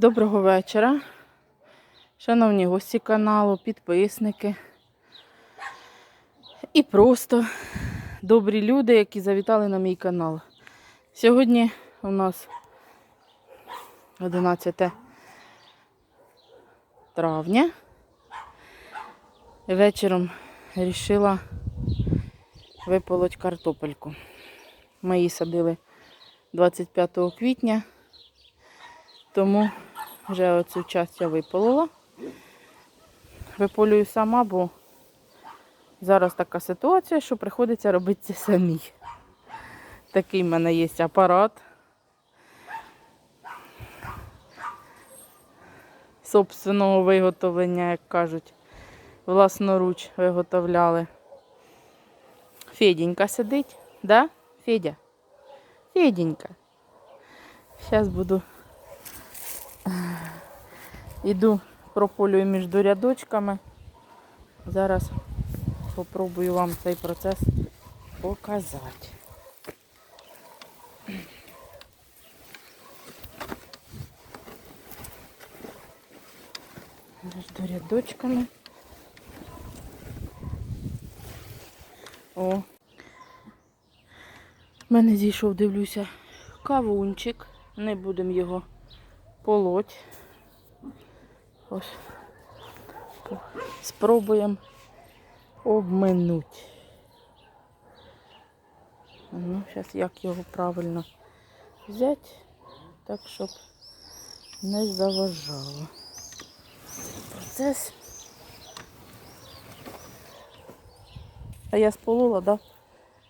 Доброго вечора, шановні гості каналу, підписники і просто добрі люди, які завітали на мій канал. Сьогодні у нас 11 травня. Вечором вирішила виполоть картопельку. Ми її садили 25 квітня. Тому вже оцю часть я виполола. Виполюю сама, бо зараз така ситуація, що приходиться робити це самій. Такий в мене є апарат. Собственного виготовлення, як кажуть, власноруч виготовляли. Феденька сидить, да? Федя? Феденька. Зараз буду Іду прополюю між рядочками. Зараз попробую вам цей процес показати. Між рядочками. О. В мене зійшов, дивлюся, кавунчик. Не будемо його полоть. Ось. Спробуємо обминути. Ну, зараз як його правильно взяти, так, щоб не заважало. Процес. А я сполола, да?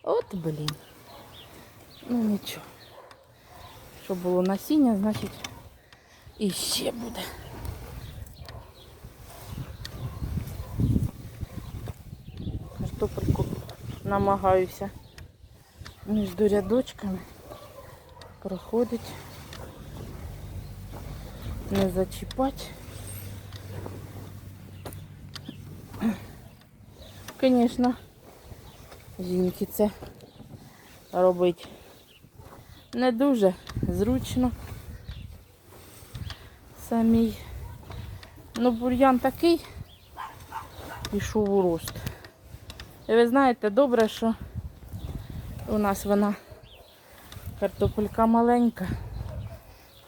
От блін. Ну нічого. Щоб було насіння, значить і ще буде. Картопельку намагаюся між рядочками проходить, не зачіпати. Звісно, жінки це робить не дуже зручно самій. Ну, бур'ян такий пішов у рост. І ви знаєте, добре, що у нас вона картопелька маленька,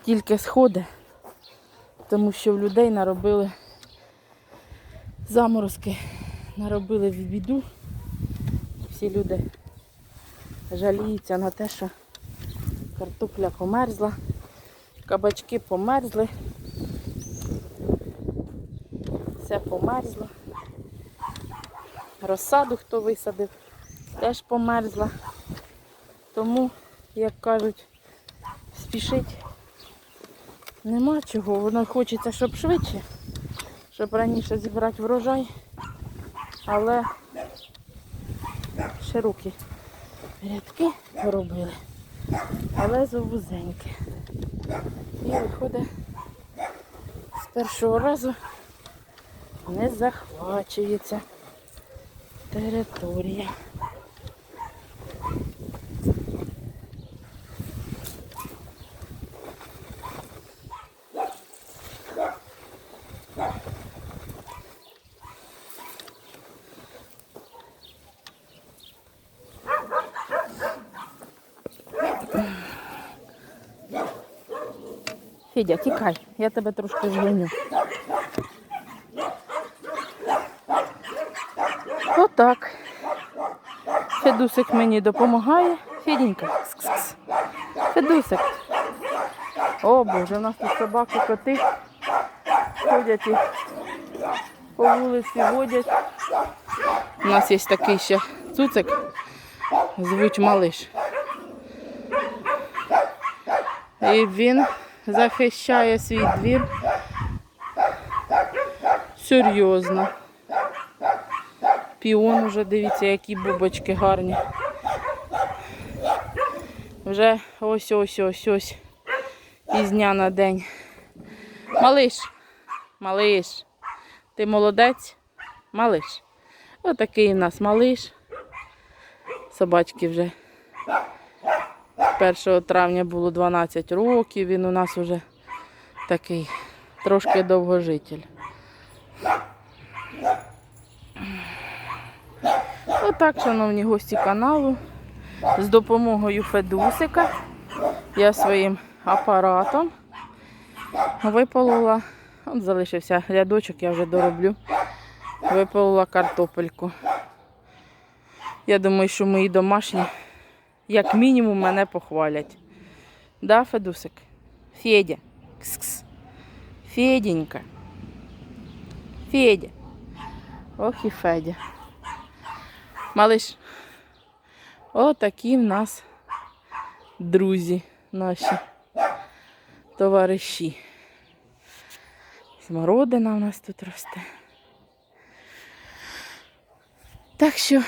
тільки сходить, тому що в людей наробили заморозки, наробили в біду. Всі люди жаліються на те, що картопля померзла, кабачки померзли, все померзло. Розсаду, хто висадив, теж померзла. Тому, як кажуть, спішить нема чого. Воно хочеться, щоб швидше, щоб раніше зібрати врожай, але широкі рядки робили, але зовузенькі. І виходить, з першого разу не захвачується територія. Федя, тікай, я тебе трошки згоню. Отак. Федусик мені допомагає. Феденька. кс-кс-кс. Федусик. О боже, у нас тут собаки, коти ходять і по вулиці водять. У нас є такий ще цуцик, звуть малиш. І він захищає свій двір серйозно. Піон уже, дивіться, які бубочки гарні. Вже ось ось ось ось із дня на день. Малиш, малиш, ти молодець, малиш. Отакий у нас малиш. Собачки вже 1 травня було 12 років, він у нас вже такий трошки довгожитель. Отак, шановні гості каналу, з допомогою Федусика я своїм апаратом виполола. От залишився рядочок, я вже дороблю. Виполола картопельку. Я думаю, що мої домашні, як мінімум, мене похвалять. Да, Федусик? Федя. Кс-кс. Феденька. Федя. Ох і Федя. Малиш. Отакі в нас друзі наші товариші. Смородина у нас тут росте. Так що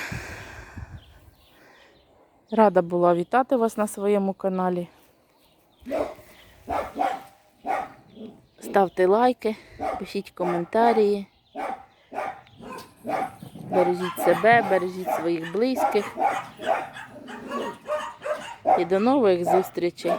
рада була вітати вас на своєму каналі. Ставте лайки, пишіть коментарі. Бережіть себе, бережіть своїх близьких. І до нових зустрічей.